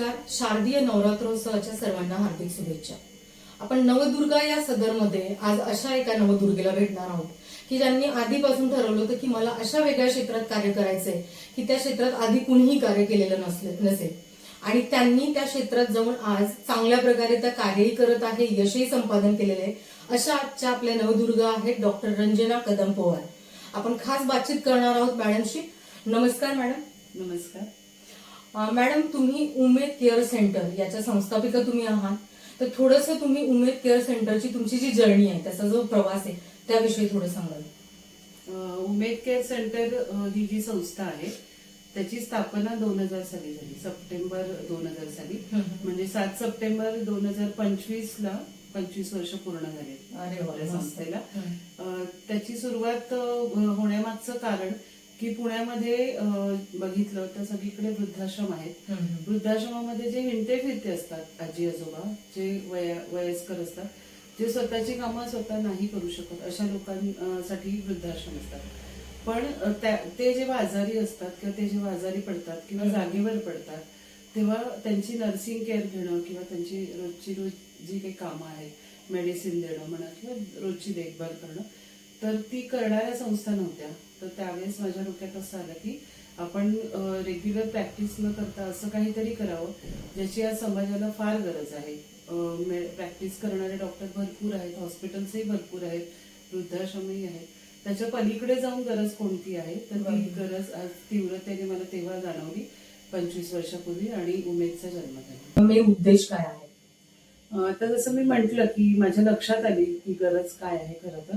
नमस्कार. शारदीय नवरात्रोत्सवाच्या सर्वांना हार्दिक शुभेच्छा. आपण नवदुर्गा या सदरमध्ये आज अशा एका नवदुर्गेला भेटणार आहोत की ज्यांनी आधीपासून ठरवलं होतं की मला अशा वेगळ्या क्षेत्रात कार्य करायचंय की त्या क्षेत्रात आधी कुणीही कार्य केलेलं नसले नसेल. आणि त्यांनी त्या क्षेत्रात जाऊन आज चांगल्या प्रकारे त्या कार्यही करत आहे यशही संपादन केलेले आहे अशा आजच्या आपल्या नवदुर्गा आहेत डॉक्टर रंजना कदम पवार. आपण खास बातचीत करणार आहोत मॅडमशी. नमस्कार मॅडम. नमस्कार. मॅडम तुम्ही उमेद केअर सेंटर याच्या संस्थापिका तुम्ही आहात. तर थोडंसं तुम्ही उमेद केअर सेंटरची तुमची जी जर्नी आहे त्याचा जो प्रवास आहे त्याविषयी थोडं सांगाल. उमेद केअर सेंटर ही जी संस्था आहे त्याची स्थापना दोन हजार साली झाली सप्टेंबर दोन हजार साली. म्हणजे सात सप्टेंबर दोन हजार पंचवीस ला पंचवीस वर्ष पूर्ण झाले. संस्थेला. त्याची सुरुवात होण्यामागचं कारण की पुण्यामध्ये बघितलं तर सगळीकडे वृद्धाश्रम आहेत. वृद्धाश्रमामध्ये जे हिंडते फिरते असतात आजी आजोबा जे वया- वयस्कर असतात जे स्वतःची कामं स्वतः नाही करू शकत अशा लोकांसाठी वृद्धाश्रम असतात पण ते जेव्हा आजारी असतात किंवा ते जेव्हा आजारी पडतात किंवा. जागेवर पडतात तेव्हा त्यांची नर्सिंग केअर घेणं किंवा त्यांची रोजची रोज जी काही कामं आहेत मेडिसिन देणं म्हणा किंवा रोजची देखभाल करणं तर ती करणाऱ्या संस्था नव्हत्या तर त्यावेळेस माझ्या डोक्यात असं आलं की आपण रेग्युलर प्रॅक्टिस न करता असं काहीतरी करावं ज्याची आज समाजाला फार गरज आहे. प्रॅक्टिस करणारे डॉक्टर भरपूर आहेत हॉस्पिटल्सही भरपूर आहेत वृद्धाश्रमही आहेत. त्याच्या पलीकडे जाऊन गरज कोणती आहे? तर ती. गरज आज तीव्रतेने मला तेव्हा जाणवली पंचवीस वर्षापूर्वी आणि उमेदचा जन्म झाला. मेन उद्देश काय आहे? तर जसं मी म्हंटल की माझ्या लक्षात आली की गरज काय आहे खरं तर.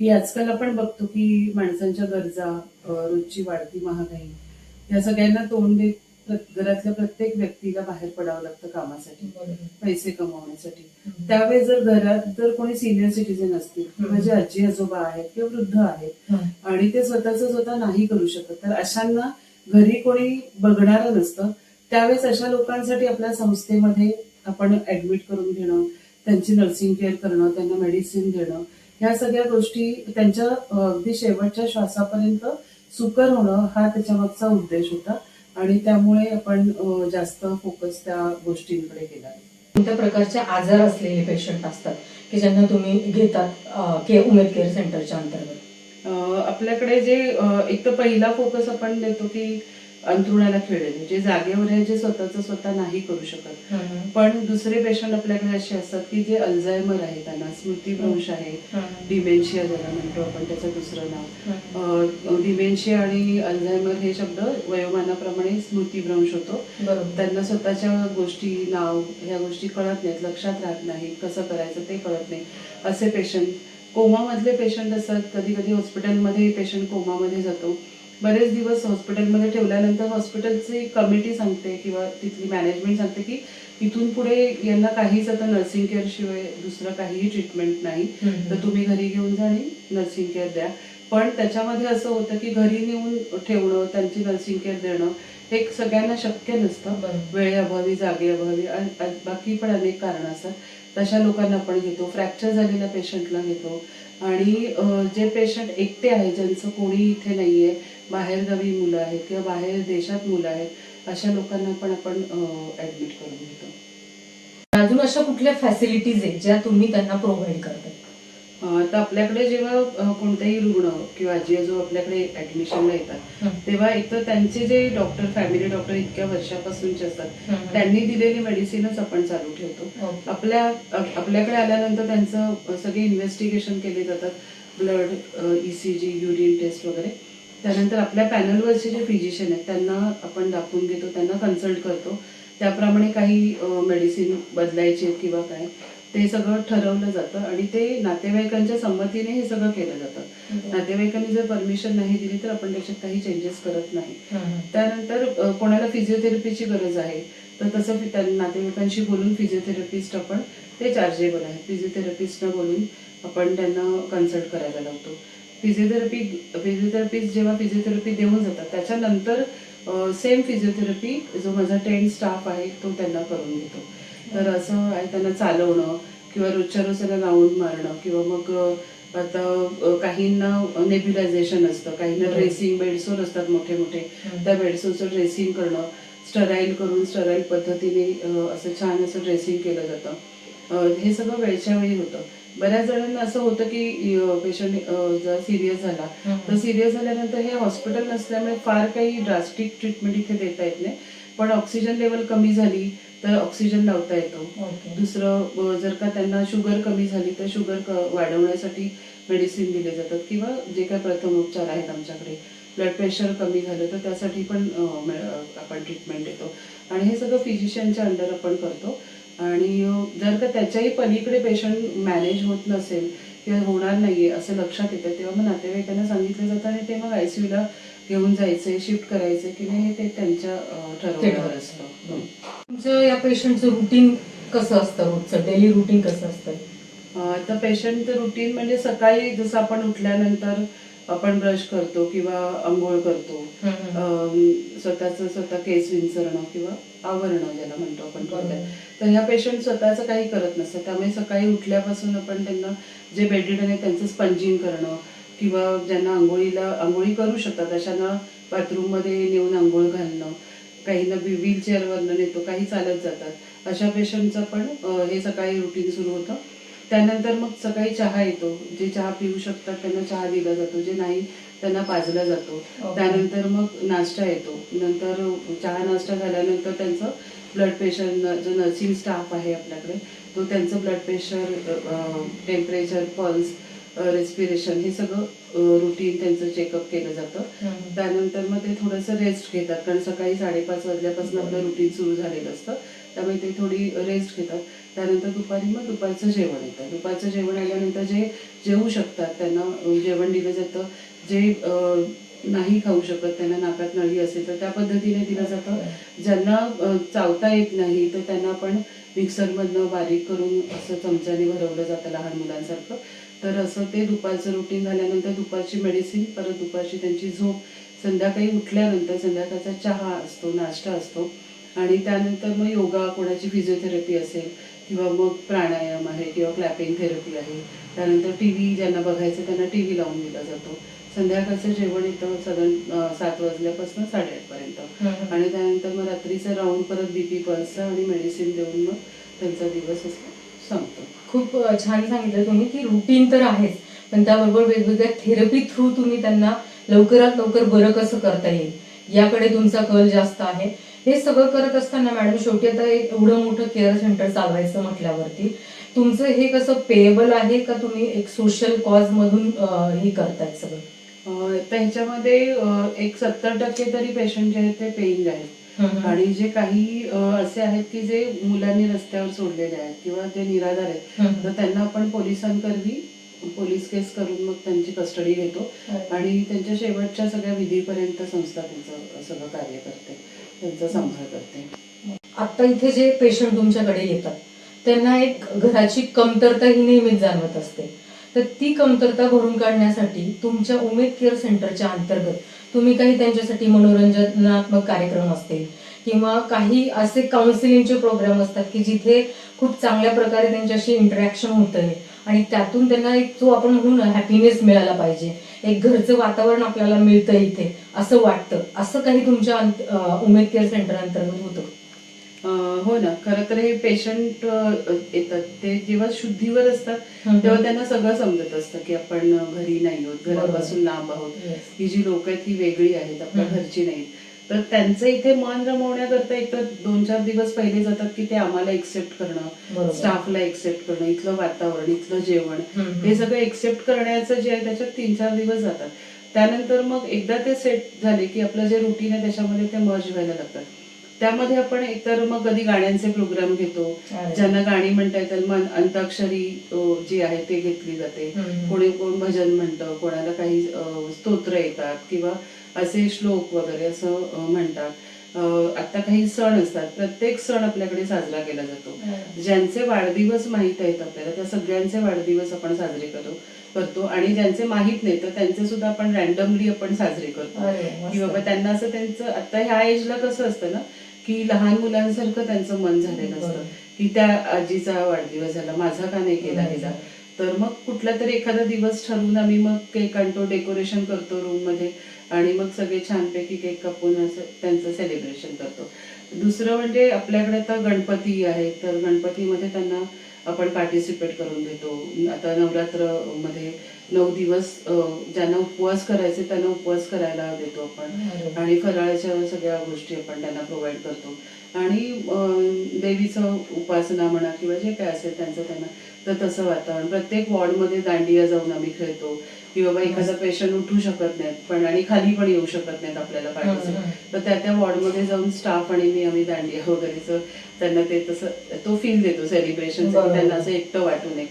की आजकाल आपण बघतो की माणसांच्या गरजा रोजची वाढती महागाई या सगळ्यांना तोंड देत घरातल्या प्रत्येक व्यक्तीला बाहेर पडावं लागतं कामासाठी पैसे कमवण्यासाठी. त्यावेळेस जर घरात जर कोणी सिनियर सिटीजन असतील किंवा जे आजी आजोबा आहेत किंवा वृद्ध आहेत. आणि ते स्वतःच स्वतः नाही करू शकत तर अशांना घरी कोणी बघणारं नसतं. त्यावेळेस अशा लोकांसाठी आपल्या संस्थेमध्ये आपण ऍडमिट करून घेणं त्यांची नर्सिंग केअर करणं त्यांना मेडिसिन देणं ह्या सगळ्या गोष्टी त्यांच्या अगदी शेवटच्या श्वासापर्यंत सुकर होणं हा त्याच्या मागचा उद्देश होता. आणि त्यामुळे आपण जास्त फोकस त्या गोष्टींकडे केला. कोणत्या प्रकारचे आजार असलेले पेशंट असतात की ज्यांना तुम्ही घेतात उमेद केअर सेंटरच्या अंतर्गत? आपल्याकडे जे एक तर पहिला फोकस आपण देतो की अंथरुणाला खेळलेले. जे जागेवर आहे जे स्वतःच स्वतः नाही करू शकत. पण दुसरे पेशंट आपल्याकडे असे असतात की जे अल्झायमर आहे त्यांना स्मृतीभ्रंश आहे डिमेन्शिया ज्याला म्हणतो आपण त्याचं दुसरं नाव. डिमेन्शिया आणि अल्झायमर हे शब्द वयोमानाप्रमाणे स्मृतीभ्रंश होतो त्यांना स्वतःच्या गोष्टी नाव ह्या गोष्टी कळत नाहीत लक्षात राहत नाही कसं करायचं ते कळत नाही. असे पेशंट कोमामधले पेशंट असतात कधी कधी हॉस्पिटलमध्ये पेशंट कोमामध्ये जातो. बरेच दिवस हॉस्पिटलमध्ये ठेवल्यानंतर हॉस्पिटलची कमिटी सांगते किंवा तिथली मॅनेजमेंट सांगते की इथून पुढे यांना काहीच आता नर्सिंग केअर शिवाय दुसरं काहीही ट्रीटमेंट नाही. तर तुम्ही घरी घेऊन जा आणि नर्सिंग केअर द्या. पण त्याच्यामध्ये असं होतं की घरी नेऊन ठेवणं त्यांची नर्सिंग केअर देणं हे सगळ्यांना शक्य नसतं. वेळेअभावी जागेअभावी बाकी पण अनेक कारणं असतात तशा लोकांना आपण घेतो. फ्रॅक्चर झालेल्या पेशंटला घेतो. आणि जे पेशंट एकटे आहे ज्यांचं कोणी इथे नाहीये बाहेरगावी मुलं आहेत किंवा बाहेर देशात मुलं आहेत अशा लोकांना पण आपण ऍडमिट करून घेतो. अजून अशा कुठल्या फॅसिलिटीज आहेत ज्या तुम्ही त्यांना प्रोव्हाइड करता? तर आपल्याकडे जेव्हा कोणतेही रुग्ण किंवा आजी आजोबा आपल्याकडे ऍडमिशनला येतात. तेव्हा एक तर त्यांचे जे डॉक्टर फॅमिली डॉक्टर इतक्या वर्षापासूनचे असतात. त्यांनी दिलेली मेडिसिनच आपण चालू ठेवतो ओके. आपल्या आप- आपल्याकडे आल्यानंतर त्यांचं सगळे इन्व्हेस्टिगेशन केले जातात ब्लड ईसीजी युरिन टेस्ट वगैरे त्यानंतर आपल्या पॅनलवरचे जे फिजिशियन आहेत त्यांना आपण दाखवून घेतो त्यांना कन्सल्ट करतो त्याप्रमाणे काही मेडिसिन बदलायचे किंवा काय ते सगळं ठरवलं जातं आणि ते नातेवाईकांच्या संमतीने हे सगळं केलं जातं. नातेवाईकांनी जर परमिशन नाही दिली तर आपण त्याच्यात काही चेंजेस करत नाही. त्यानंतर कोणाला फिजिओथेरपीची गरज आहे तर तसं नातेवाईकांशी बोलून फिजिओथेरपिस्ट आपण ते चार्जेबल आहे फिजिओथेरपिस्टला बोलून आपण त्यांना कन्सल्ट करायला लावतो. फिजिओथेरपी फिजिओथेरपिस्ट जेव्हा फिजिओथेरपी देऊन जातात त्याच्यानंतर सेम फिजिओथेरपी जो माझा ट्रेन स्टाफ आहे तो त्यांना करून घेतो तर असं त्यांना चालवणं किंवा रोजच्या रोज त्यांना राऊंड मारणं किंवा मग आता काहींना नेब्युलायझेशन असतं काहींना. ड्रेसिंग बेडसोर असतात मोठे मोठे. त्या बेडसोरचं ड्रेसिंग करणं स्टराईल करून स्टराईल पद्धतीने असं छान असं ड्रेसिंग केलं जातं. हे सगळं वेळच्या वेळी होतं. बऱ्याच जणांना असं होतं की पेशंट जर सिरियस झाला तर सिरियस झाल्यानंतर हे हॉस्पिटल नसल्यामुळे फार काही ड्रास्टिक ट्रीटमेंट इथे देता येत नाही. पण ऑक्सिजन लेवल कमी झाली तर ऑक्सिजन लावता येतो. दुसरं जर का त्यांना शुगर कमी झाली तर शुगर वाढवण्यासाठी मेडिसिन दिले जातात किंवा जे काय प्रथम उपचार आहेत आमच्याकडे. ब्लड प्रेशर कमी झालं तर त्यासाठी पण आपण ट्रीटमेंट देतो. आणि हे सगळं फिजिशियनच्या अंडर आपण करतो. आणि जर का त्याच्याही पलीकडे पेशंट मॅनेज होत नसेल किंवा होणार नाहीये असं लक्षात येतं तेव्हा मग नातेवाईकांना सांगितलं जातं आणि ते मग आयसीयूला घेऊन जायचे शिफ्ट करायचे की नाही ते त्यांच्या ठरवण्यावर असतं. तुमचं या पेशंटचं रुटीन कसं असतं रोजचं? डेली रुटीन कसं असतं? तर पेशंट रुटीन म्हणजे सकाळी जसं आपण उठल्यानंतर आपण ब्रश करतो किंवा आंघोळ करतो. स्वतःचं स्वतः केस विंचरणं किंवा आवरणं ज्याला म्हणतो आपण थोडक्यात. तर ह्या पेशंट स्वतःचं काही करत नसतात. त्यामुळे सकाळी उठल्यापासून आपण त्यांना जे बेडरिडन आहे त्यांचं स्पंजिंग करणं किंवा ज्यांना आंघोळीला आंघोळी करू शकतात अशांना बाथरूममध्ये नेऊन आंघोळ घालणं काहींना व्हील चेअरवरनं नेतो काही चालत जातात. अशा पेशंटचं पण हे सकाळी रुटीन सुरू होतं. त्यानंतर मग सकाळी चहा येतो. जे चहा पिऊ शकतात त्यांना चहा दिला जातो. जे नाही त्यांना पाजला जातो. त्यानंतर मग नाश्ता येतो. नंतर चहा नाश्ता झाल्यानंतर त्यांचं ब्लड प्रेशर जो नर्सिंग स्टाफ आहे आपल्याकडे तो त्यांचं blood pressure temperature pulse respiration हे सगळं रुटीन त्यांचं चेकअप केलं जातं. त्यानंतर मग ते थोडंसं रेस्ट घेतात कारण सकाळी साडेपाच वाजल्यापासून आपलं रुटीन सुरू झालेलं असतं. त्यामुळे ते थोडी रेस्ट घेतात. त्यानंतर दुपारी मग दुपारचं जेवण येतं. दुपारचं जेवण आल्यानंतर जे जेवू शकतात त्यांना जेवण दिलं जातं. जे नाही खाऊ शकत त्यांना नाकात नळी असेल तर त्या पद्धतीने दिलं जातं. ज्यांना चावता येत नाही तर त्यांना आपण मिक्सरमधनं बारीक करून असं चमच्याने भरवलं जातं लहान मुलांसारखं. तर असं ते दुपारचं रुटीन झाल्यानंतर दुपारची मेडिसिन परत दुपारची त्यांची झोप. संध्याकाळी उठल्यानंतर संध्याकाळचा चहा असतो नाश्ता असतो. आणि त्यानंतर मग योगा कोणाची फिजिओथेरपी असेल किंवा मग प्राणायाम आहे किंवा क्लॅपिंग थेरपी आहे. त्यानंतर टी व्ही ज्यांना बघायचं त्यांना टी व्ही लावून दिला जातो. संध्याकाळचं जेवण येतं साधारण सात वाजल्यापासून साडेआठपर्यंत आणि त्यानंतर मग रात्रीचं राऊंड परत बीपी पल्सचं आणि मेडिसिन देऊन मग त्यांचा दिवस असं संपतो खूप छान सांगितलं तुम्ही की रुटीन तर आहेच पण त्याबरोबर वेगवेगळ्या थेरपी थ्रू तुम्ही त्यांना लवकरात लवकर बरं कसं करता येईल याकडे तुमचा कल जास्त आहे. हे सगळं करत असताना मॅडम शेवटी आता एक एवढं मोठं केअर सेंटर चालवायचं म्हटल्यावरती तुमचं हे कसं पेएबल आहे का तुम्ही एक सोशल कॉज मधून हे करतायत सगळं? ह्याच्यामध्ये एक सत्तर टक्के तरी पेशंट जे आहेत ते पेईंग आहेत. आणि जे काही असे आहेत की जे मुलांनी रस्त्यावर सोडलेले आहेत किंवा जे निराधार आहेत तर त्यांना आपण पोलिसांकरवी पोलीस केस करून मग त्यांची कस्टडी घेतो आणि त्यांच्या शेवटच्या सगळ्या विधीपर्यंत संस्था त्यांचं सगळं कार्य करते त्यांचा सांभाळ करते. आता इथे जे पेशंट तुमच्याकडे येतात त्यांना एक घराची कमतरता ही नेहमीच जाणवत असते. तर ती कमतरता भरून काढण्यासाठी तुमच्या उमेद केअर सेंटरच्या अंतर्गत तुम्ही काही त्यांच्यासाठी मनोरंजनात्मक कार्यक्रम असतील किंवा काही असे काउन्सिलिंगचे प्रोग्राम असतात की जिथे खूप चांगल्या प्रकारे त्यांच्याशी इंटरॅक्शन होतंय आणि त्यातून त्यांना एक जो आपण म्हणू ना हॅपीनेस मिळाला पाहिजे. एक घरचं वातावरण आपल्याला मिळतं इथे असं वाटतं. असं काही तुमच्या उमेद केअर सेंटर अंतर्गत होतं? हो ना खरं तर हे पेशंट येतात ते जेव्हा शुद्धीवर असतात. तेव्हा त्यांना सगळं समजत असतं की आपण घरी नाही आहोत घरापासून लांब आहोत. ही जी लोक आहेत ही वेगळी आहेत आपल्या. घरची नाहीत तर त्यांचं इथे मन रमवण्याकरता एक तर दोन चार दिवस पहिले जातात की ते आम्हाला एक्सेप्ट करणं. स्टाफला एक्सेप्ट करणं इथलं वातावरण इथलं जेवण. हे सगळं एक्सेप्ट करण्याचं जे आहे त्याच्यात तीन चार दिवस जातात त्यानंतर मग एकदा ते सेट झाले की आपलं जे रुटीन आहे त्याच्यामध्ये ते मर्ज व्हायला लागतात त्यामध्ये आपण एकतर मग कधी गाण्यांचे प्रोग्राम घेतो. ज्यांना गाणी म्हणता येतात मग अंताक्षरी जी आहे ते घेतली जाते. कोणी कोण भजन म्हणतं कोणाला काही स्तोत्र येतात किंवा असे श्लोक वगैरे असं म्हणतात आता काही सण असतात प्रत्येक सण आपल्याकडे साजरा केला जातो ज्यांचे वाढदिवस माहीत आहेत आपल्याला त्या सगळ्यांचे वाढदिवस आपण साजरे करतो करतो आणि ज्यांचे माहीत नाही तर त्यांचे सुद्धा आपण रॅन्डमली आपण साजरे करतो. की बाबा त्यांना असं त्यांचं आता ह्या एजला कसं असतं ना की लहान मुलांसारखं त्यांचं मन झालेलं असतं. की त्या आजीचा वाढदिवस झाला माझा का नाही केला गेला. तर मग कुठला तरी एखादा दिवस ठरवून आम्ही मग केक आणतो डेकोरेशन करतो रूममध्ये आणि मग सगळे छानपैकी केक कापून असं त्यांचं सेलिब्रेशन करतो दुसरं म्हणजे आपल्याकडे आता गणपती आहे तर गणपतीमध्ये त्यांना आपण पार्टिसिपेट करून देतो आता नवरात्रमध्ये नऊ दिवस ज्यांना उपवास करायचे त्यांना उपवास करायला देतो आपण. आणि फराळाच्या सगळ्या गोष्टी आपण त्यांना प्रोव्हाइड करतो. आणि देवीचं उपासना म्हणा किंवा जे काय असेल त्यांचं त्यांना तर तसं वातावरण. प्रत्येक वॉर्डमध्ये दांडिया जाऊन आम्ही खेळतो. की बाबा एखादा पेशंट उठू शकत नाहीत पण आणि खाली पण येऊ शकत नाहीत आपल्याला पार्टिसिपेट तर त्या त्या वॉर्डमध्ये जाऊन स्टाफ आणि मी आम्ही दांडिया वगैरेचं त्यांना ते तसं तो फील देतो सेलिब्रेशन. त्यांना असं एकटं वाटू नये.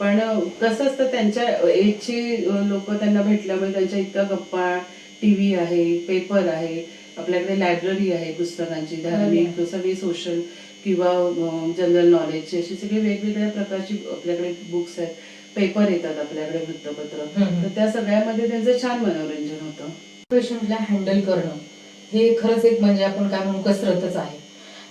पण कसं असतं त्यांच्या एजची लोक त्यांना भेटल्यामुळे त्यांच्या इतक्या गप्पा टीव्ही आहे पेपर आहे आपल्याकडे लायब्ररी आहे पुस्तकांची धार्मिक सगळी सोशल किंवा जनरल नॉलेजची अशी सगळी वेगवेगळ्या प्रकारची आपल्याकडे बुक्स आहेत पेपर येतात आपल्याकडे वृत्तपत्र. तर त्या सगळ्यामध्ये त्यांचं छान मनोरंजन होतं. पेशंटला हँडल करणं. हे खरंच एक म्हणजे आपण काय म्हणू कसरतच आहे.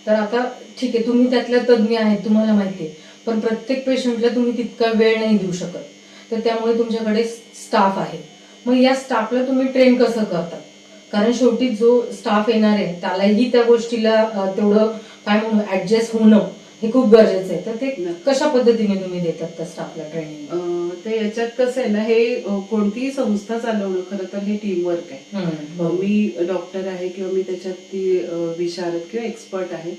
तर आता ठीक आहे तुम्ही त्यातल्या तज्ज्ञ आहेत तुम्हाला माहिती आहे. पण प्रत्येक पेशंटला तुम्ही तितका वेळ नाही देऊ शकत. तर त्यामुळे तुमच्याकडे स्टाफ आहे. मग या स्टाफला तुम्ही ट्रेन कसं करतात कारण शेवटी जो स्टाफ येणार आहे त्यालाही त्या गोष्टीला तेवढं काय म्हणू ऍडजस्ट होणं हे खूप गरजेचं आहे. तर ते कशा पद्धतीने तुम्ही देतात त्या स्टाफला ट्रेनिंग अं, ते याच्यात कसं आहे ना हे कोणतीही संस्था चालवणं खरं तर हे टीमवर्क आहे. मी डॉक्टर आहे किंवा मी त्याच्यात ती विशारद किंवा एक्सपर्ट आहे.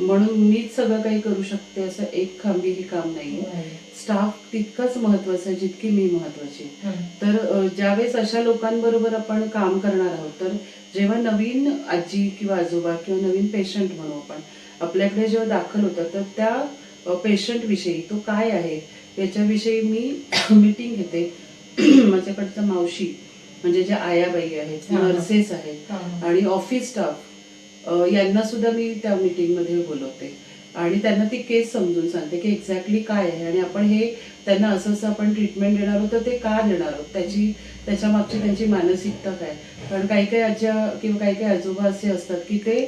म्हणून मीच सगळं काही करू शकते असं एक खांबी ही काम नाहीये स्टाफ तितकंच महत्वाचं आहे जितकी मी महत्वाची. तर ज्यावेळेस अशा लोकांबरोबर आपण काम करणार आहोत तर जेव्हा नवीन आजी किंवा आजोबा किंवा नवीन पेशंट म्हणू आपण आपल्याकडे जेव्हा दाखल होतात तर त्या पेशंट विषयी तो काय आहे याच्याविषयी मी मीटिंग घेते. माझ्याकडचं मावशी म्हणजे ज्या आयाबाई आहेत. नर्सेस आहेत आणि ऑफिस स्टाफ यांना सुद्धा मी त्या मीटिंगमध्ये बोलवते. आणि त्यांना ती केस समजून सांगते की एक्झॅक्टली काय आहे. आणि आपण हे त्यांना असं असं आपण ट्रीटमेंट देणार आहोत तर ते का देणार आहोत? त्याची त्याच्या मागची त्यांची मानसिकता काय? कारण काही काही आज्या किंवा काही काही आजोबा असे असतात की ते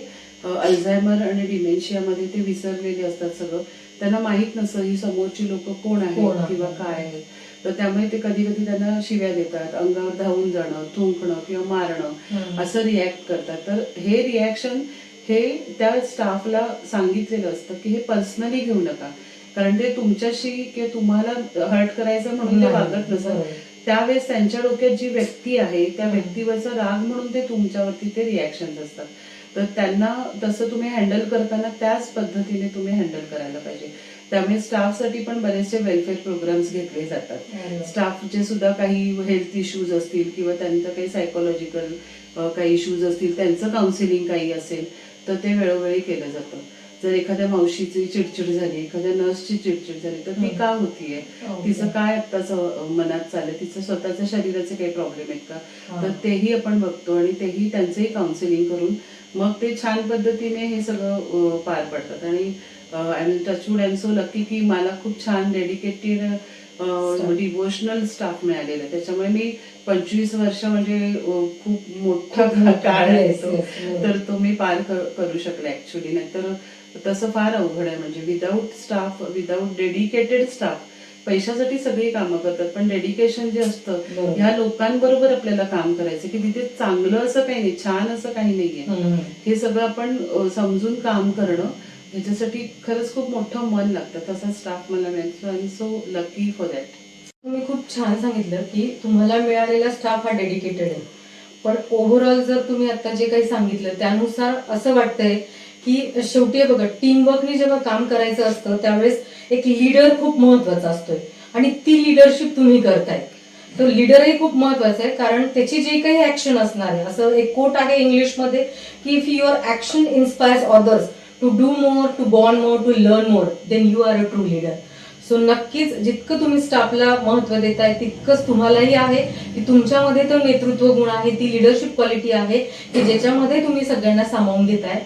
अल्झायमर आणि डिमेन्शियामध्ये ते विसरलेले असतात सगळं. त्यांना माहीत नसतं ही समोरची लोक कोण आहेत. किंवा काय आहेत. तर त्यामुळे ते कधी कधी त्यांना शिव्या देतात अंगावर धावून जाणं थुंकणं किंवा मारणं असं रिॲक्ट करतात. तर हे रिॲक्शन हे त्या स्टाफला सांगितलेलं असतं की हे पर्सनली घेऊ नका. कारण ते तुमच्याशी किंवा तुम्हाला हर्ट करायचं म्हणून ते वागत नसतं. त्यावेळेस त्यांच्या डोक्यात जी व्यक्ती आहे त्या व्यक्तीवरचा राग म्हणून ते तुमच्यावरती ते रिॲक्शन असतात. तर त्यांना तसं तुम्ही हँडल करताना त्याच पद्धतीने तुम्ही हँडल करायला पाहिजे. त्यामुळे स्टाफसाठी पण बरेचसे वेलफेअर प्रोग्राम्स घेतले जातात. स्टाफचे सुद्धा काही हेल्थ इश्यूज असतील किंवा त्यांचं काही सायकोलॉजिकल काही इश्यूज असतील त्यांचं काउन्सिलिंग काही असेल तर ते वेळोवेळी केलं जातं. जर एखाद्या मावशीची चिडचिड झाली एखाद्या नर्सची चिडचिड झाली तर ती हं. का होतीये? तिचं काय आत्ताच मनात चाललंय? तिचं स्वतःच्या शरीराचे काही प्रॉब्लेम आहेत का? तर तेही आपण बघतो आणि तेही त्यांचंही काउन्सिलिंग करून मग ते छान पद्धतीने हे सगळं पार पडतात. आणि I am touchwood am so lucky की मला खूप छान डेडिकेटेड. डिवोशनल स्टाफ मिळालेला आहे त्याच्यामुळे मी पंचवीस वर्ष म्हणजे खूप मोठा काळ आहे. तो. तर तो मी पार कर- करू शकले ऍक्च्युली नाहीतर तसं फार अवघड आहे. म्हणजे without staff without dedicated staff पैशासाठी सगळी कामं करतात पण डेडिकेशन जे असतं. ह्या लोकांबरोबर आपल्याला काम करायचं की तिथे चांगलं असं काही नाही छान असं काही नाहीये. हे सगळं आपण समजून काम करणं ह्याच्यासाठी खरंच खूप मोठं मन लागतं. तसा स्टाफ मला मिळतो I am so lucky for that तुम्ही खूप छान सांगितलं की तुम्हाला मिळालेला स्टाफ हा डेडिकेटेड आहे. पण ओव्हरऑल जर तुम्ही आता जे काही सांगितलं त्यानुसार असं वाटतंय की शेवटी हे बघा टीमवर्कने जेव्हा काम करायचं असतं त्यावेळेस एक लीडर खूप महत्त्वाचा असतोय. आणि ती लिडरशिप तुम्ही करताय. तर लिडरही खूप महत्वाचं आहे कारण त्याची जे काही ऍक्शन असणार आहे असं एक कोट आहे इंग्लिशमध्ये की if your action inspires others to do more to born more to learn more then you are a true leader so नक्कीच जितकं तुम्ही स्टाफला महत्त्व देताय तितकंच तुम्हालाही आहे की तुमच्यामध्ये तो नेतृत्व गुण आहे ती लिडरशिप क्वालिटी आहे की ज्याच्यामध्ये तुम्ही सगळ्यांना सामावून घेताय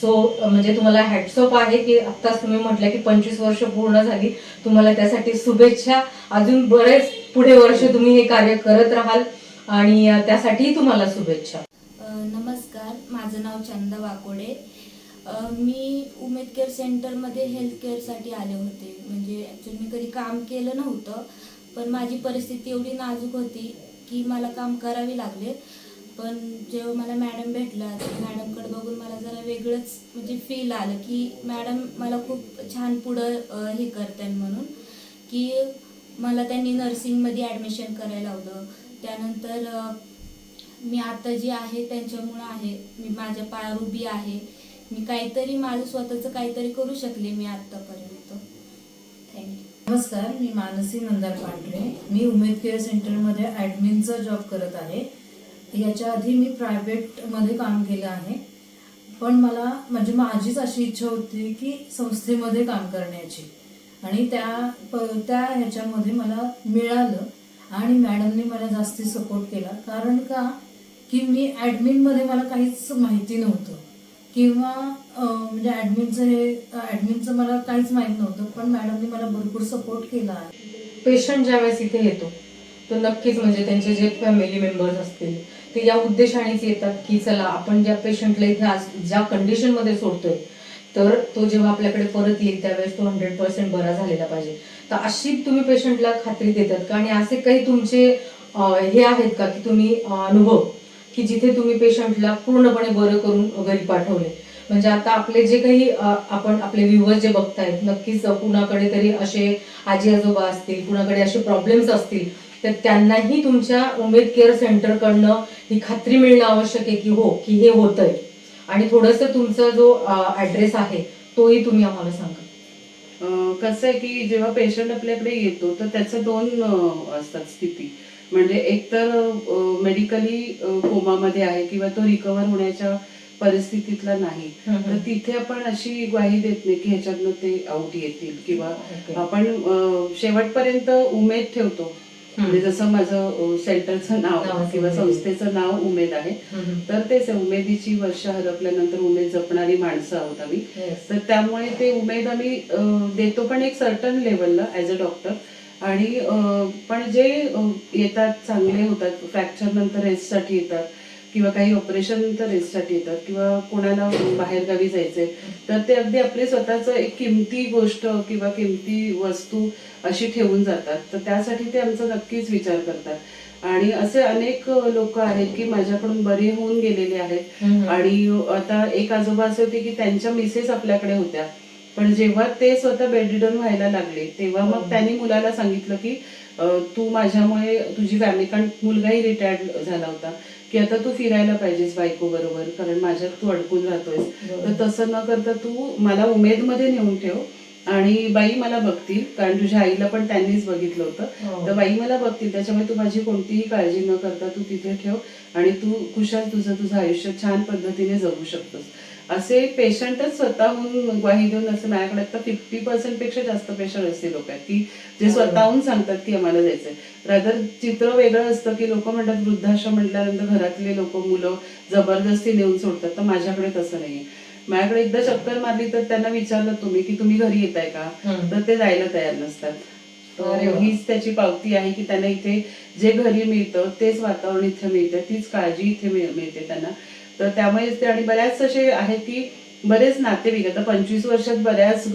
सो म्हणजे तुम्हाला हॅटसॉप आहे की आत्ताच तुम्ही म्हटलं की पंचवीस वर्ष पूर्ण झाली. तुम्हाला त्यासाठी शुभेच्छा. अजून बरेच पुढे वर्ष तुम्ही हे कार्य करत राहाल आणि त्यासाठी त्यासाठीही तुम्हाला शुभेच्छा. नमस्कार. माझं नाव चंदा वाकोडे. मी उमेद केअर सेंटरमध्ये हेल्थ केअरसाठी आले होते. म्हणजे ॲक्च्युली मी कधी काम केलं नव्हतं पण माझी परिस्थिती एवढी नाजूक होती की मला काम करावे लागले. पण जेव्हा मला मॅडम भेटला मॅडमकडे बघून मला जरा वेगळंच म्हणजे फील आलं की मॅडम मला खूप छान पुढं हे करतात म्हणून की मला त्यांनी नर्सिंगमध्ये ॲडमिशन करायला लावलं. त्यानंतर मी आता जी आहे त्यांच्यामुळं आहे मी माझ्या पायावर उभी आहे. मी काहीतरी माझं स्वतःचं काहीतरी करू शकले मी आत्तापर्यंत थँक्यू नमस्कार मी मानसी मंदार पांढरे. मी उमेद केअर सेंटरमध्ये ॲडमिनचा जॉब करत आहे. याच्या आधी मी प्रायव्हेटमध्ये काम केलं आहे. पण मला म्हणजे माझीच अशी इच्छा होती की संस्थेमध्ये काम करण्याची. आणि त्या प- त्या ह्याच्यामध्ये मला मिळालं आणि मॅडमने मला जास्ती सपोर्ट केला. कारण का? की मी ॲडमिनमध्ये मला काहीच माहिती नव्हतं. किंवा म्हणजे ॲडमिनचं हे ॲडमिनचं मला काहीच माहीत नव्हतं. पण मॅडमने मला भरपूर सपोर्ट केला आहे. पेशंट ज्यावेळेस इथे येतो तर नक्कीच म्हणजे त्यांचे जे फॅमिली मेंबर्स असतील ते या उद्देशानेच येतात की चला आपण ज्या पेशंटला इथे आज ज्या कंडिशनमध्ये सोडतोय तर तो जेव्हा आपल्याकडे परत येईल त्यावेळेस तो हंड्रेड पर्सेंट बरा झालेला पाहिजे. तर अशी तुम्ही पेशंटला खात्री देतात का? आणि असे काही तुमचे हे आहेत का की तुम्ही अनुभव की जिथे तुम्ही पेशंटला पूर्णपणे बरं करून घरी पाठवले? म्हणजे आता आपले जे काही आपण आपले व्ह्युअर जे बघतायत नक्कीच कुणाकडे तरी असे आजी आजोबा असतील कुणाकडे असे प्रॉब्लेम्स असतील तर त्यांनाही तुमच्या उमेद केअर सेंटरकडनं ही खात्री मिळणं आवश्यक आहे की हो की हे होतंय. आणि थोडंसं तुमचा जो ऍड्रेस आहे तोही तुम्ही आम्हाला सांगा. कसं आहे की जेव्हा पेशंट आपल्याकडे येतो तर त्याचं दोन असतात स्थिती. म्हणजे एकतर मेडिकली कोमामध्ये आहे किंवा तो रिकवर होण्याच्या परिस्थितीतला नाही. तर तिथे आपण अशी ग्वाही देत नाही की ह्याच्यातनं ते आउट येतील किंवा. आपण शेवटपर्यंत उमेद ठेवतो. म्हणजे जसं माझं सेंटरचं नाव किंवा. संस्थेचं नाव उमेद आहे. तर तेच उमेदीची वर्ष हरपल्यानंतर उमेद जपणारी माणसं आहोत आम्ही. तर त्यामुळे ते उमेद आम्ही देतो पण एक सर्टन लेवलला ॲज अ डॉक्टर आणि पण जे येतात चांगले होतात फ्रॅक्चर नंतर रेस्टसाठी येतात किंवा काही ऑपरेशन नंतर रेस्टसाठी येतात किंवा कोणाला बाहेरगावी जायचंय तर ते अगदी आपले स्वतःच एक किमती गोष्ट किंवा किमती वस्तू अशी ठेवून जातात. तर त्यासाठी ते आमचा नक्कीच विचार करतात. आणि असे अनेक लोक आहेत की माझ्याकडून बरे होऊन गेलेले आहेत. आणि आता एक आजोबा असे होते की त्यांच्या मिसेस आपल्याकडे होत्या. पण जेव्हा ते स्वतः बेडरिडन व्हायला लागले तेव्हा मग त्यांनी मुलाला सांगितलं की तू माझ्यामुळे तुझी फॅमिली कारण मुलगाही रिटायर्ड झाला होता. की आता तू फिरायला पाहिजेस बायको बरोबर कारण माझ्यात तू अडकून राहतोयस. तर तसं न करता तू मला उमेदमध्ये नेऊन ठेव आणि बाई मला बघतील कारण तुझ्या आईला पण त्यांनीच बघितलं होतं हो. तर बाई मला बघतील त्याच्यामुळे तू माझी कोणतीही काळजी न करता तू तिथे ठेव आणि तू कुशाल तुझं तुझं आयुष्य छान पद्धतीने जगू शकतोस असे पेशंटच स्वतःहून ग्वाही देऊन असं माझ्याकडे आता फिफ्टी पर्सेंटपेक्षा जास्त पेशंट असे लोक आहेत की जे स्वतःहून सांगतात की आम्हाला जायचंय. रादर चित्र वेगळं असतं की लोक म्हणतात वृद्धाश्रम म्हटल्यानंतर घरातले लोक मुलं जबरदस्ती नेऊन सोडतात. तर माझ्याकडे तसं नाहीये. माझ्याकडे एकदा चक्कर मारली तर त्यांना विचारलं तुम्ही की तुम्ही घरी येताय का. तर ते जायला तयार नसतात. तर. हीच त्याची पावती आहे की त्यांना इथे जे घरी मिळतं तेच वातावरण इथे मिळतं तीच काळजी इथे मिळ- मिळते त्यांना. तर त्यामुळे ते आणि बऱ्याच असे आहेत की बरेच नातेवाईक आता पंचवीस वर्षात बऱ्याच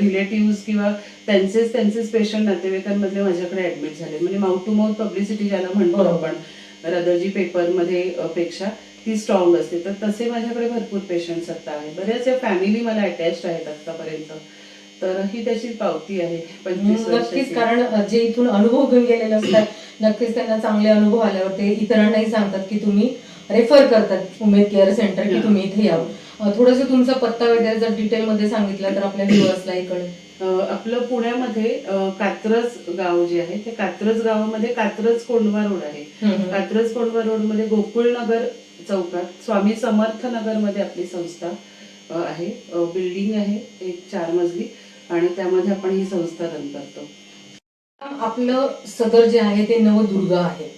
रिलेटिव्ह किंवा त्यांचेच त्यांचेच पेशंट नातेवाईकांमधले माझ्याकडे ऍडमिट झाले. म्हणजे माउथ टू माउथ पब्लिसिटी ज्याला म्हणतो. आपण रदरजी पेपरमध्ये पेक्षा ती स्ट्रॉंग असते. तर तसे माझ्याकडे भरपूर पेशंट्स आता आहेत. बऱ्याच फॅमिली मला अटॅच आहेत आतापर्यंत तर ही त्याची पावती आहे पंचवीस नक्कीच. कारण जे इथून अनुभव घेऊन गेलेले असतात नक्कीच त्यांना चांगले अनुभव आल्यावर ते इतरांनाही सांगतात की तुम्ही रेफर करतात उमेद केअर सेंटर की. तुम्ही इथे यावं. थोडस तुमचा पत्ता वगैरे जर डिटेल मध्ये सांगितलं तर आपल्या कळेल अ, आपलं पुण्यामध्ये कात्रज गाव जे आहे ते कात्रज गावामध्ये कात्रज कोंडवा रोड आहे. कात्रज कोंडवा रोडमध्ये गोकुळनगर चौकात स्वामी समर्थ नगरमध्ये आपली संस्था आहे. बिल्डिंग आहे एक चार मजली आणि त्यामध्ये आपण ही संस्था रन करतो. आपलं सदर जे आहे ते नवदुर्ग आहे.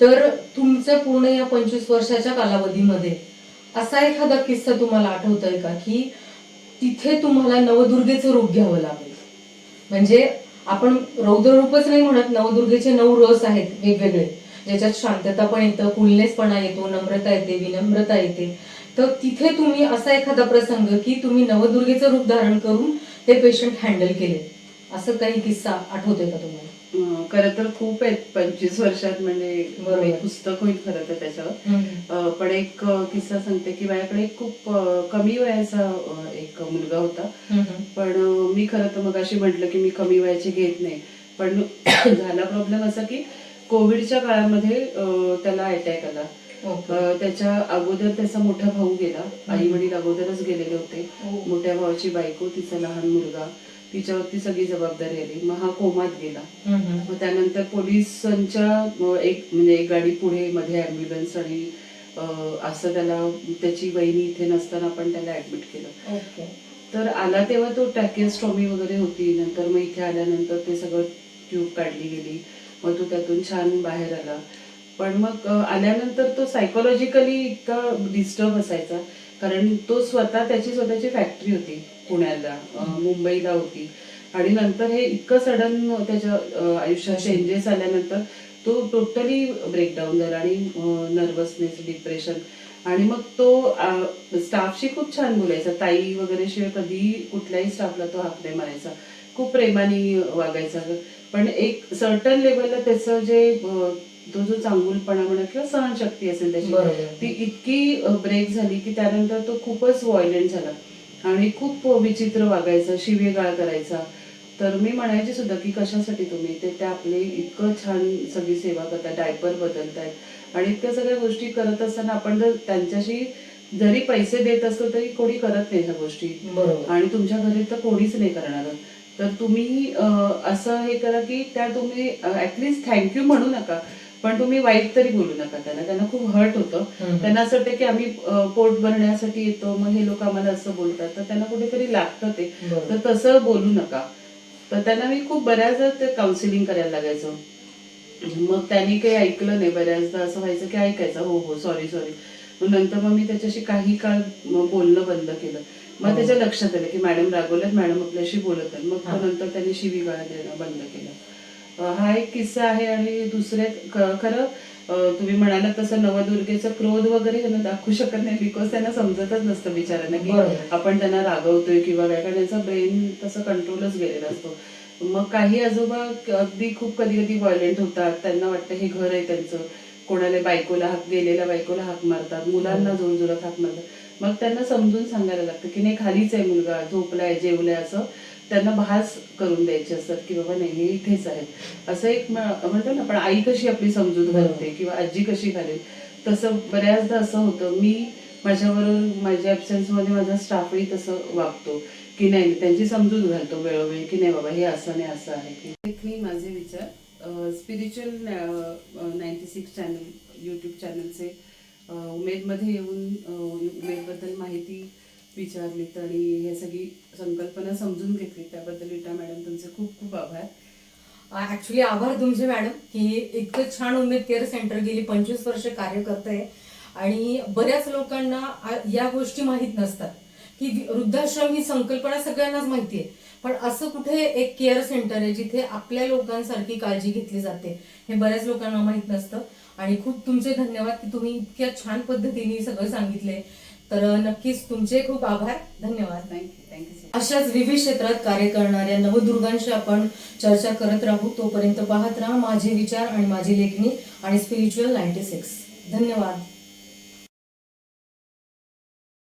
तर तुमचं पूर्ण या पंचवीस वर्षाच्या कालावधीमध्ये असा एखादा किस्सा तुम्हाला आठवतोय का? की तिथे तुम्हाला नवदुर्गेचं रूप घ्यावं लागेल. म्हणजे आपण रौद्र रूपच नाही म्हणत नवदुर्गेचे नऊ रस आहेत वेगवेगळे. ज्याच्यात शांतता पण येतं कुलनेसपणा येतो नम्रता येते विनम्रता येते. तर तिथे तुम्ही असा एखादा प्रसंग की तुम्ही नवदुर्गेचं रूप धारण करून ते पेशंट हँडल केले. असं काही किस्सा आठवतोय का तुम्हाला? खर तर खूप आहेत पंचवीस वर्षात म्हणजे पुस्तक होईल खरं तर त्याच्यावर. पण एक किस्सा सांगते की माझ्याकडे खूप कमी वयाचा एक मुलगा होता. पण मी खरं तर मग अशी म्हटलं की मी कमी वयाची घेत नाही. पण झाला प्रॉब्लेम असा की कोविडच्या काळामध्ये त्याला अटॅक आला. त्याच्या अगोदर त्याचा मोठा भाऊ गेला. आई वडील अगोदरच गेलेले होते. हो. मोठ्या भावाची बायको तिचा लहान मुलगा. तिच्यावरती सगळी जबाबदारी आली. मग हा कोमात गेला. मग त्यानंतर पोलिसांच्या एक म्हणजे एक गाडी पुढे मध्ये ॲम्ब्युलन्स आणि असं त्याला त्याची वहिनी इथे नसताना आपण त्याला ऍडमिट केलं. ओके. तर आला तेव्हा तो टॅकेस्ट्रॉमी वगैरे होती. नंतर मग इथे आल्यानंतर ते सगळं ट्यूब काढली गेली. मग तो त्यातून छान बाहेर आला. पण मग आल्यानंतर तो सायकोलॉजिकली इतका डिस्टर्ब असायचा. कारण तो स्वतः त्याची स्वतःची फॅक्टरी होती. पुण्याला मुंबईला होती. आणि नंतर हे इतकं सडन त्याच्या आयुष्यात चेंजेस आल्यानंतर तो टोटली ब्रेकडाऊन झाला आणि नर्वसनेस डिप्रेशन आणि मग तो स्टाफशी खूप छान बोलायचा. ताई वगैरे शिवाय कधी कुठल्याही स्टाफला तो हाक नाही मारायचा. खूप प्रेमाने वागायचा. पण एक सर्टन लेवलला त्याचं जे तो जो चांगुलपणा म्हणा किंवा सहनशक्ती असेल त्याची. ती इतकी ब्रेक झाली की त्यानंतर तो खूपच व्हायलेंट झाला. आणि खूप विचित्र वागायचा शिवेगाळ करायचा. तर मी म्हणायचे सुद्धा की कशासाठी तुम्ही ते त्या आपले इतकं छान सगळी सेवा करताय डायपर बदलतायत. आणि इतक्या सगळ्या गोष्टी करत असताना आपण जर त्यांच्याशी जरी पैसे देत असतो तरी कोणी करत नाही ह्या गोष्टी. बरोबर. आणि तुमच्या घरी तर कोणीच नाही करणार. तर तुम्ही असं हे करा की त्या तुम्ही ऍटलिस्ट थँक्यू म्हणू नका. पण तुम्ही वाईट तरी बोलू नका त्यांना त्यांना खूप हर्ट होतं. त्यांना असं वाटतं की आम्ही पोट भरण्यासाठी येतो मग हे लोक आम्हाला असं बोलतात. तर त्यांना कुठेतरी लागतं ते. तर तसं बोलू नका. तर त्यांना मी खूप बऱ्याचदा ते काउन्सिलिंग करायला लागायचं. मग त्यांनी काही ऐकलं नाही. बऱ्याचदा असं व्हायचं की ऐकायचं. हो हो सॉरी सॉरी मग नंतर मग मी त्याच्याशी काही काळ बोलणं बंद केलं. मग हो. त्याच्या लक्षात आलं की मॅडम रागवल्यात. मॅडम आपल्याशी बोलत आहेत. मग नंतर त्यांनी शिवीगाळ देणं बंद केलं. हा एक किस्सा आहे आणि दुसरे खरं तुम्ही म्हणाला तसं नवदुर्गेचं क्रोध वगैरे दाखवू शकत नाही बिकॉज त्यांना समजतच नसतं बिचाऱ्यांना की. आपण त्यांना रागवतोय किंवा काय कारण त्यांचा ब्रेन तसं कंट्रोलच गेलेला असतो. मग काही आजोबा अगदी खूप कधी कधी व्हायलेंट होतात. त्यांना वाटतं हे घर आहे त्यांचं. कोणाला बायकोला हाक गेलेल्या बायकोला हाक मारतात. मुलांना जोर जोरात हाक मारतात. मग त्यांना समजून सांगायला लागतं की नाही खालीच आहे मुलगा झोपलाय जेवलाय असं. त्यांना भास करून द्यायचे असतात की बाबा नाही हे इथेच आहे असं एक म्हणतो ना आपण आई कशी आपली समजूत घालते किंवा आजी कशी घालेल? तसं बऱ्याचदा असं होतं. मी माझ्याबरोबर माझ्या absence मध्ये माझा स्टाफही तसं वागतो की नाही त्यांची समजूत घालतो वेळोवेळी की नाही बाबा हे असं नाही असं आहे. की मी माझे विचार spiritual ninety six channel YouTube चॅनलचे उमेदमध्ये येऊन उमेदबद्दल माहिती विचारलीत आणि हे सगळी संकल्पना समजून घेतली. त्याबद्दल विटा मॅडम तुमचे खूप खूप आभार. ऍक्च्युली आभार तुमचे मॅडम की इतकं छान उमेद केअर सेंटर गेली पंचवीस वर्ष कार्य करतंय. आणि बऱ्याच लोकांना या गोष्टी माहीत नसतात. की वृद्धाश्रम ही संकल्पना सगळ्यांनाच माहिती आहे. पण असं कुठे एक केअर सेंटर आहे जिथे आपल्या लोकांसारखी काळजी घेतली जाते? हे बऱ्याच लोकांना माहीत नसतं. आणि खूप तुमचे धन्यवाद की तुम्ही इतक्या छान पद्धतीने सगळं सांगितले तर नक्कीच तुमचे खूप आभार. धन्यवाद. थँक्यू थँक्यू सो अशाच विविध क्षेत्रात कार्य करणाऱ्या नवदुर्गांशी आपण चर्चा करत राहू. तोपर्यंत पाहत राहा माझे विचार आणि माझी लेखणी आणि स्पिरिच्युअल नाईन्टी सिक्स धन्यवाद.